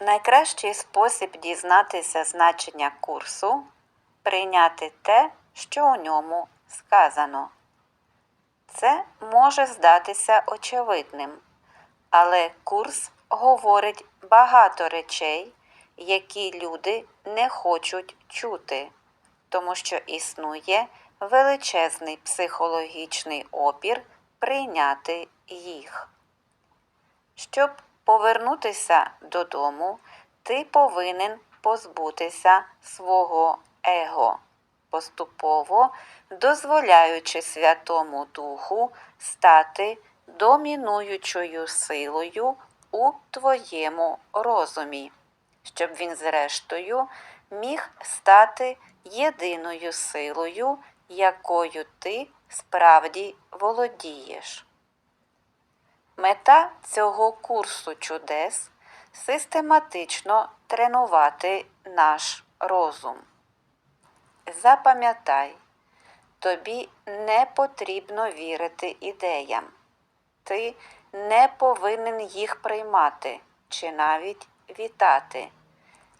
Найкращий спосіб дізнатися значення курсу прийняти те, що у ньому сказано. Це може здатися очевидним, але курс говорить багато речей, які люди не хочуть чути, тому що існує величезний психологічний опір прийняти їх. Щоб повернутися додому, ти повинен позбутися свого его, поступово дозволяючи Святому Духу стати домінуючою силою у твоєму розумі, щоб він, зрештою, міг стати єдиною силою, якою ти справді володієш. Мета цього курсу чудес систематично тренувати наш розум. Запам'ятай, тобі не потрібно вірити ідеям. Ти не повинен їх приймати чи навіть вітати.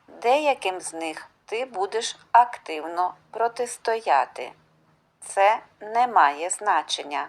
Деяким з них ти будеш активно протистояти. Це не має значення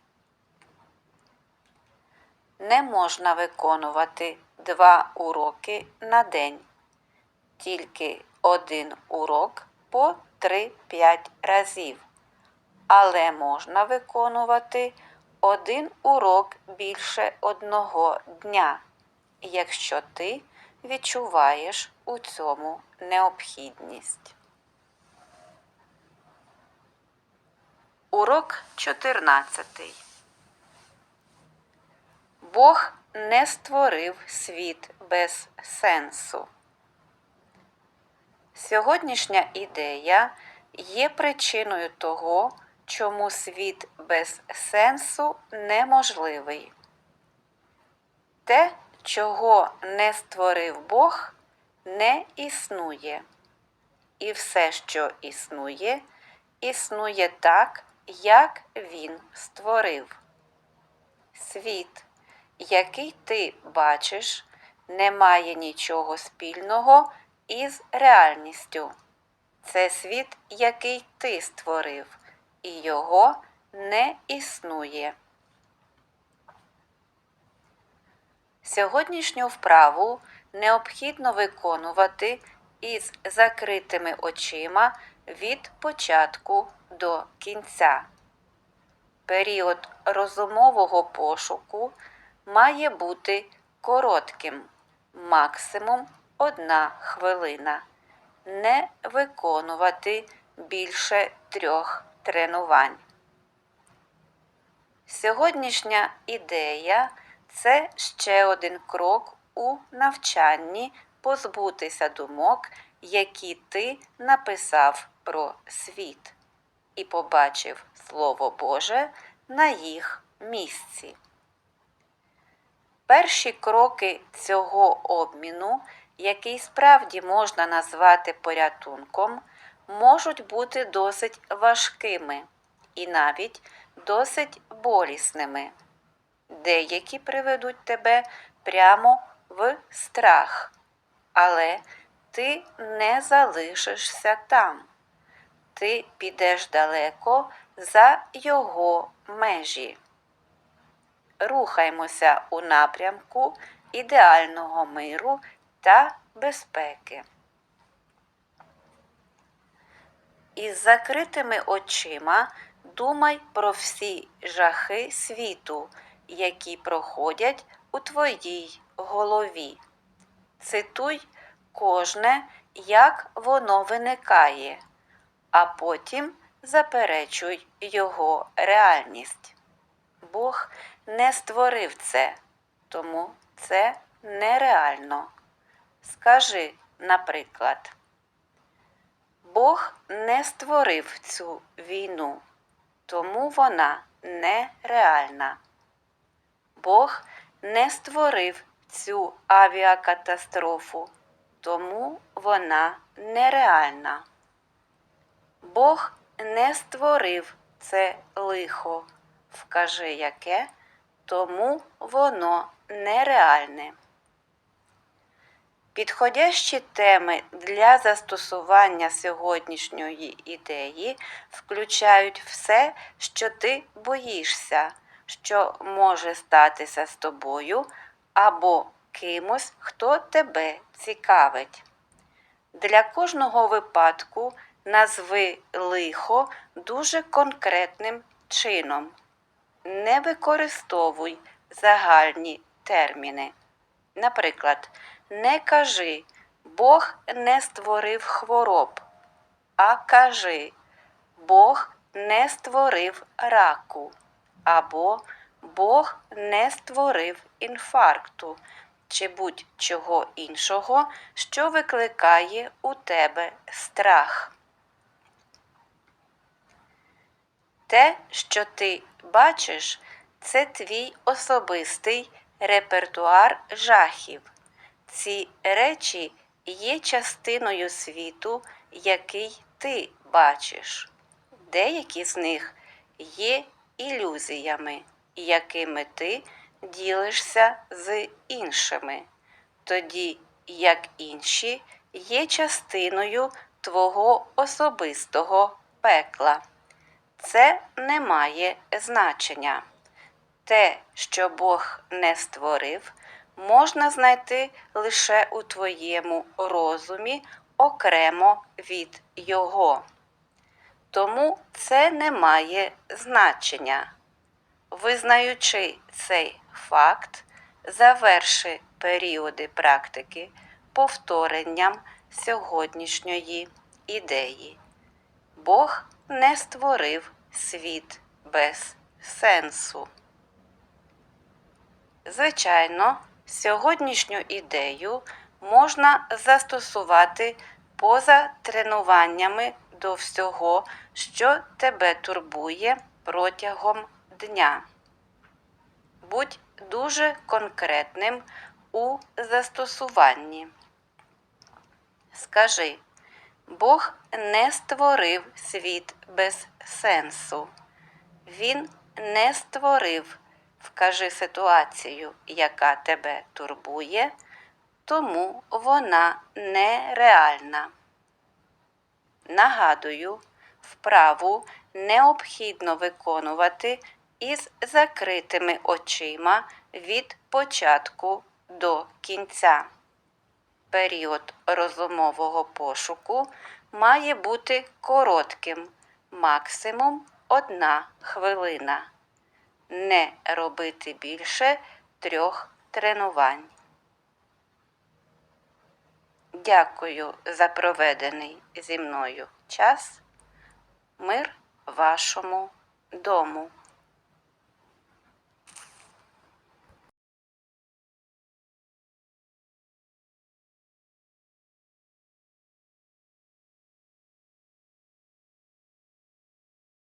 Не можна виконувати два уроки на день, тільки один урок по 3-5 разів, але можна виконувати один урок більше одного дня, якщо ти відчуваєш у цьому необхідність. Урок 14. Бог не створив світ без сенсу. Сьогоднішня ідея є причиною того, чому світ без сенсу неможливий. Те, чого не створив Бог, не існує. І все, що існує, існує так, як він створив. Світ, який ти бачиш, не має нічого спільного із реальністю. Це світ, який ти створив, і його не існує. Сьогоднішню вправу необхідно виконувати із закритими очима від початку до кінця. Період розумового пошуку має бути коротким, максимум одна хвилина. Не виконувати більше трьох тренувань. Сьогоднішня ідея це ще один крок у навчанні позбутися думок, які ти написав про світ, і побачив Слово Боже на їх місці. Перші кроки цього обміну, який справді можна назвати порятунком, можуть бути досить важкими і навіть досить болісними. Деякі приведуть тебе прямо в страх, але ти не залишишся там. Ти підеш далеко за його межі. Рухаймося у напрямку ідеального миру та безпеки. Із закритими очима думай про всі жахи світу, які проходять у твоїй голові. Цитуй кожне, як воно виникає, а потім заперечуй його реальність. Бог не створив це, тому це нереально. Скажи, наприклад, Бог не створив цю війну, тому вона нереальна. Бог не створив цю авіакатастрофу, тому вона нереальна. Бог не створив це лихо, вкажи яке, тому воно нереальне. Підходящі теми для застосування сьогоднішньої ідеї включають все, що ти боїшся, що може статися з тобою або кимось, хто тебе цікавить. Для кожного випадку назви лихо дуже конкретним чином. Не використовуй загальні терміни. Наприклад, не кажи Бог не створив хвороб, а кажи Бог не створив раку або Бог не створив інфаркту чи будь-чого іншого, що викликає у тебе страх. Те, що ти бачиш, це твій особистий репертуар жахів. Ці речі є частиною світу, який ти бачиш. Деякі з них є ілюзіями, якими ти ділишся з іншими, тоді як інші є частиною твого особистого пекла. Це не має значення. Те, що Бог не створив, можна знайти лише у твоєму розумі окремо від Його. Тому це не має значення. Визнаючи цей факт, заверши періоди практики повторенням сьогоднішньої ідеї. Бог не створив світ без сенсу. Звичайно, сьогоднішню ідею можна застосувати поза тренуваннями до всього, що тебе турбує протягом дня. Будь дуже конкретним у застосуванні. Скажи, Бог не створив світ без сенсу. Він не створив, вкажи ситуацію, яка тебе турбує, тому вона нереальна. Нагадую, вправу необхідно виконувати із закритими очима від початку до кінця. Період розумового пошуку має бути коротким, максимум одна хвилина. Не робити більше трьох тренувань. Дякую за проведений зі мною час. Мир вашому дому.